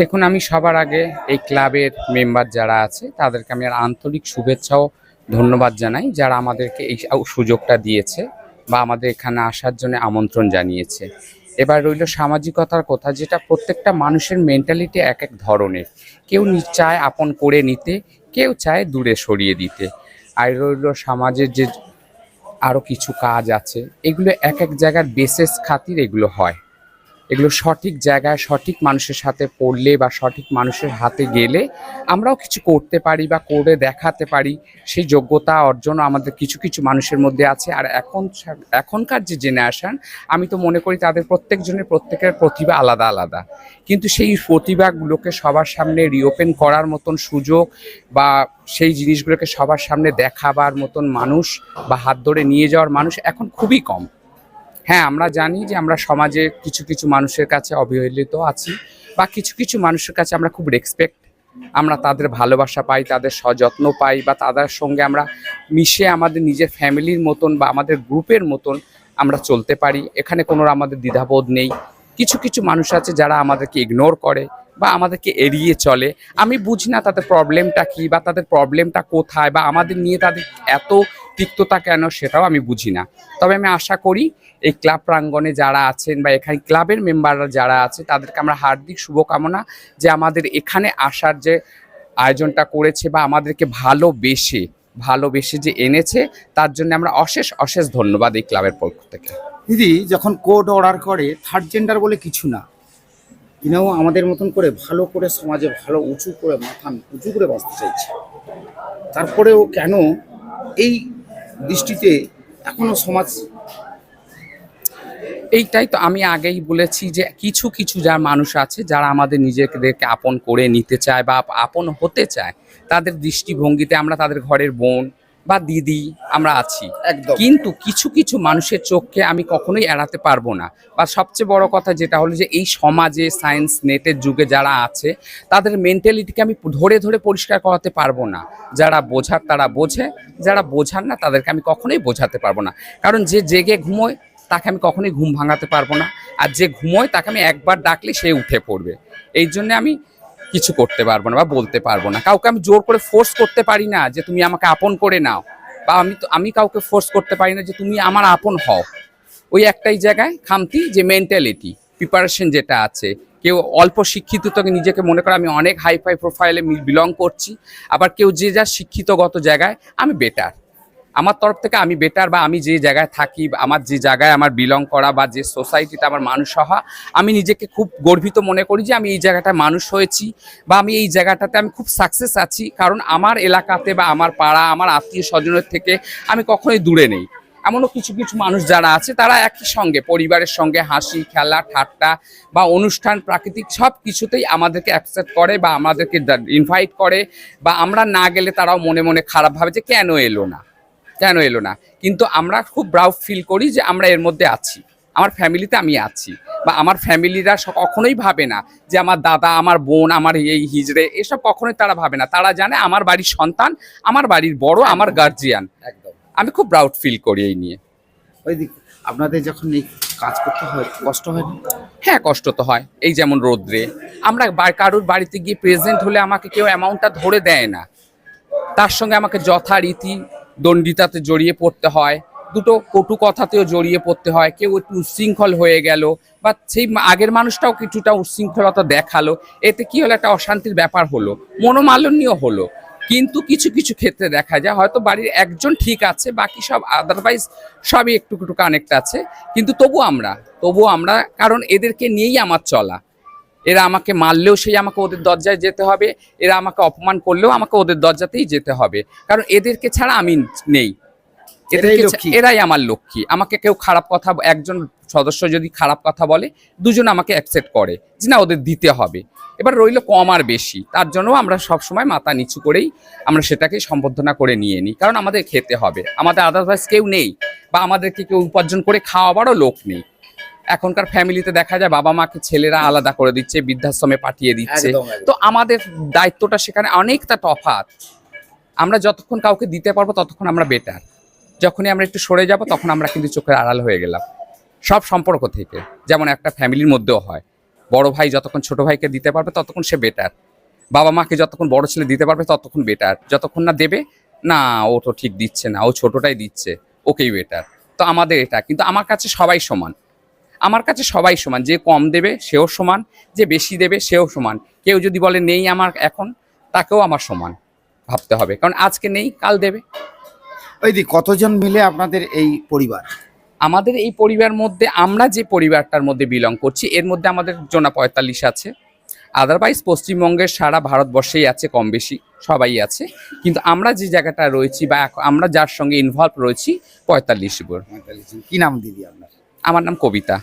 দেখুন, আমি সবার আগে এই ক্লাবের মেম্বার যারা আছে, তাদেরকে আমি আন্তরিক শুভেচ্ছা ও ধন্যবাদ জানাই, যারা আমাদেরকে এই সুযোগটা দিয়েছে বা আমাদের এখানে আসার জন্য আমন্ত্রণ জানিয়েছে। এবার রইল সামাজিকতার কথা, যেটা প্রত্যেকটা মানুষের মেন্টালিটি এক এক ধরনের। কেউ চায় আপন করে নিতে, কেউ চায় দূরে সরিয়ে দিতে। আর রইল সমাজের যে আরও কিছু কাজ আছে, এগুলো এক এক জায়গার বেসেস খাতির এগুলো হয়। এগুলো সঠিক জায়গায় সঠিক মানুষের সাথে পড়লে বা সঠিক মানুষের হাতে গেলে আমরাও কিছু করতে পারি বা করে দেখাতে পারি। সেই যোগ্যতা অর্জন আমাদের কিছু কিছু মানুষের মধ্যে আছে। আর এখন এখনকার যে জেনারেশন আমি তো মনে করি তাদের প্রত্যেকজনের প্রত্যেকের প্রতিভা আলাদা আলাদা। কিন্তু সেই প্রতিভাগুলোকে সবার সামনে রিওপেন করার মতন সুযোগ বা সেই জিনিসগুলোকে সবার সামনে দেখাবার মতন মানুষ বা হাত ধরে নিয়ে যাওয়ার মানুষ এখন খুবই কম। হ্যাঁ আমরা জানি যে আমরা সমাজে কিছু কিছু মানুষের কাছে অবহেলিত আছি বা কিছু কিছু মানুষের কাছে আমরা খুব রেসপেক্ট আমরা তাদের ভালোবাসা পাই, তাদের সযত্ন পাই বা তাদের সঙ্গে আমরা মিশে আমাদের নিজের ফ্যামিলির মতন বা আমাদের গ্রুপের মতন আমরা চলতে পারি। এখানে কোনো আমাদের দ্বিধাবোধ নেই। কিছু কিছু মানুষ আছে যারা আমাদেরকে ইগনোর করে। বা আমাদেরকে এড়িয়ে চলে। আমি বুঝি না তাদের প্রবলেমটা কি বা তাদের প্রবলেমটা কোথায় বা আমাদের নিয়ে তাদের এত তিক্ততা কেন সেটাও আমি বুঝি না। তবে আমি আশা করি এই ক্লাব প্রাঙ্গণে যারা আছেন বা এখানে ক্লাবের মেম্বাররা যারা আছে, তাদেরকে আমরা হার্দিক শুভকামনা যে আমাদের এখানে আসার যে আয়োজনটা করেছে বা আমাদেরকে ভালোবেসে ভালোবেসে যে এনেছে, তার জন্য আমরা অশেষ অশেষ ধন্যবাদ এই ক্লাবের পক্ষ থেকে। দিদি, যখন কোর্ট অর্ডার করে থার্ড জেন্ডার বলে কিছু না। তিনিও আমাদের মতন করে ভালো করে সমাজে ভালো, উঁচু করে মাথা, উঁচু করে বাঁচতে চাইছে। তারপরেও কেন এই দৃষ্টিতে এখনও সমাজ এইটাই তো আমি আগেই বলেছি যে কিছু কিছু যা মানুষ আছে যারা আমাদের নিজেদেরকে আপন করে নিতে চায় বা আপন হতে চায়, তাদের দৃষ্টিভঙ্গিতে আমরা তাদের ঘরের বোন বা দিদি আমরা আছি। একদম। কিন্তু কিছু কিছু মানুষের চোখকে আমি কখনোই এড়াতে পারব না। বা সবচেয়ে বড় কথা যেটা হলো যে এই সমাজে সায়েন্স নেটের যুগে যারা আছে তাদের মেন্টালিটিকে আমি ধরে ধরে পরিষ্কার করাতে পারব না। যারা বোঝার তারা বোঝে যারা বোঝার না তাদেরকে আমি কখনোই বোঝাতে পারব না। কারণ যে জেগে ঘুমোয় তাকে আমি কখনোই ঘুম ভাঙাতে পারব না। আর যে ঘুমোয় তাকে আমি একবার ডাকলে সে উঠে পড়বে। এই জন্য আমি কিছু করতে পারব না বা বলতে পারব না। কাউকে আমি জোর করে ফোর্স করতে পারি না যে তুমি আমাকে আপন করে নাও বা আমি তো আমি কাউকে ফোর্স করতে পারি না যে তুমি আমার আপন হও। ওই একটাই জায়গায় খামতি যে মেন্টালিটি প্রিপারেশন যেটা আছে। কেউ অল্প শিক্ষিত তোকে নিজেকে মনে করে আমি অনেক হাই ফাই প্রোফাইলে বিলং করছি, আবার কেউ যে যা শিক্ষিতগত জায়গায় আমি বেটার আমার তরফ থেকে আমি বেটার বা আমি যে জায়গায় থাকি আমার যে জায়গায় আমার বিলং করা বা যে সোসাইটিতে আমার মানুষ হওয়া, আমি নিজেকে খুব গর্বিত মনে করি যে আমি এই জায়গাটায় মানুষ হয়েছি বা আমি এই জায়গাটাতে আমি খুব সাকসেস আছি। কারণ আমার এলাকাতে বা আমার পাড়া, আমার আত্মীয় স্বজনের থেকে আমি কখনোই দূরে নেই। এমনও কিছু কিছু মানুষ যারা আছে, তারা একই সঙ্গে, পরিবারের সঙ্গে হাসি, খেলা, ঠাট্টা বা অনুষ্ঠান, প্রাকৃতিক সব কিছুতেই আমাদেরকে অ্যাকসেপ্ট করে বা আমাদেরকে ইনভাইট করে বা আমরা না গেলে তারাও মনে মনে খারাপ ভাবে যে কেন এলো না। কেন এলো না। কিন্তু আমরা খুব ব্রাউড ফিল করি যে আমরা এর মধ্যে আছি। আমার ফ্যামিলিতে আমি আছি বা আমার ফ্যামিলিরা কখনোই ভাবে না যে আমার দাদা আমার বোন আমার এই হিজড়ে এসব কখনোই তারা ভাবে না। তারা জানে আমার বাড়ির সন্তান আমার বাড়ির বড় আমার গার্জিয়ান একদম। আমি খুব প্রাউড ফিল করি এই নিয়ে। ওই দিক আপনাদের যখন এই কাজ করতে হয় কষ্ট হয় হ্যাঁ কষ্ট তো হয়। এই যেমন রোদ্রে। আমরা কারোর বাড়িতে গিয়ে প্রেজেন্ট হলে আমাকে কেউ অ্যামাউন্টটা ধরে দেয় না। তার সঙ্গে আমাকে যথারীতি দণ্ডিতাতে জড়িয়ে পড়তে হয়, দুটো কটু কথাতেও জড়িয়ে পড়তে হয়, কেউ একটু উচ্ছৃঙ্খল হয়ে গেল বা সেই আগের মানুষটাও কিছুটা উচ্ছৃঙ্খলতা দেখাল, এতে কি হলো, একটা অশান্তির ব্যাপার হলো মনোমালনীয় হলো। কিন্তু কিছু কিছু ক্ষেত্রে দেখা যায়, হয়তো বাড়ির একজন ঠিক আছে, বাকি সব আদারওয়াইজ সবই একটু একটু কানেক্ট আছে। কিন্তু তবু আমরা তবু আমরা, কারণ এদেরকে নিয়েই আমার চলা। এরা আমাকে মারলেও সেই আমাকে ওদের দরজায় যেতে হবে এরা আমাকে অপমান করলেও আমাকে ওদের দরজাতেই যেতে হবে। কারণ এদেরকে ছাড়া আমি নেই। এরাই আমার লক্ষ্মী। আমাকে কেউ খারাপ কথা একজন সদস্য যদি খারাপ কথা বলে দুজন আমাকে অ্যাকসেপ্ট করে যে না ওদের দিতে হবে। এবার রইল কম আর বেশি। তার জন্য আমরা সবসময় মাথা নিচু করেই আমরা সেটাকে সম্বোধনা করে নিয়ে নিই। কারণ আমাদের খেতে হবে। আমাদের আদারওয়াইজ কেউ নেই বা আমাদেরকে কেউ উপার্জন করে খাওয়াবারও লোক নেই। এখনকার ফ্যামিলিতে দেখা যায় বাবা মাকে ছেলেরা আলাদা করে দিচ্ছে বৃদ্ধাশ্রমে পাঠিয়ে দিচ্ছে। তো আমাদের দায়িত্বটা সেখানে অনেকটা তফাৎ। আমরা যতক্ষণ কাউকে দিতে পারব ততক্ষণ আমরা বেটার যখনই আমরা একটু সরে যাব তখন আমরা কিন্তু চোখের আড়াল হয়ে গেলাম। সব সম্পর্ক থেকে যেমন একটা ফ্যামিলির মধ্যেও হয়। বড় ভাই যতক্ষণ ছোট ভাইকে দিতে পারবে ততক্ষণ সে বেটার বাবা মাকে যতক্ষণ বড় ছেলে দিতে পারবে ততক্ষণ বেটার যতক্ষণ না দেবে না ও তো ঠিক দিচ্ছে না ও ছোটটাই দিচ্ছে ওকেই বেটার তো আমাদের এটা কিন্তু আমার কাছে সবাই সমান। আমার কাছে সবাই সমান যে কম দেবে সেও সমান যে বেশি দেবে সেও সমান। কেউ যদি বলে নেই আমার এখন তাকেও আমার সমান ভাবতে হবে কারণ আজকে নেই কাল দেবে। ওই দি কতজন মিলে আপনাদের এই পরিবার? আমাদের এই পরিবার মধ্যে আমরা যে পরিবারটার মধ্যে বিলং করছি এর মধ্যে আমাদের জনা পঁয়তাল্লিশ আছে। আদারওয়াইজ পশ্চিমবঙ্গের সারা ভারতবর্ষেই আছে কম বেশি সবাই আছে। কিন্তু আমরা যে জায়গাটা রয়েছি বা আমরা যার সঙ্গে ইনভলভ রয়েছি পঁয়তাল্লিশ কি নাম দিদি আপনার? আমার নাম কবিতা।